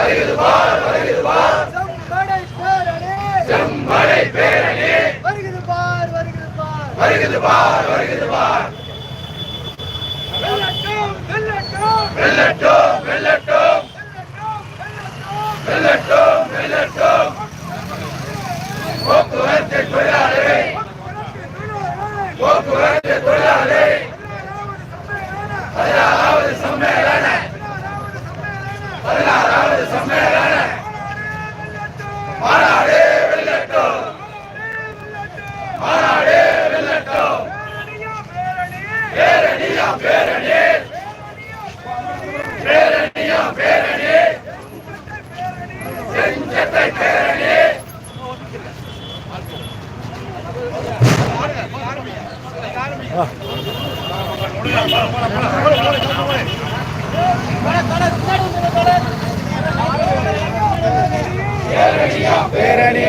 வருகிறது பார் வருகிறது பார் வெல்லட்டும் வெல்லட்டும் வெல்லட்டும் வெல்லட்டும் வெல்லட்டும் போக்குவரத்து தொழிலாளர்கள் பதினாறாவது சம்மேளன மாநாடு வெல்லட்டும் மாநாடு வெல்லட்டும் பேரணியா பேரணி பேரணியா பேரணி செஞ்சத்தை பேரணி பேரணியா பேரணி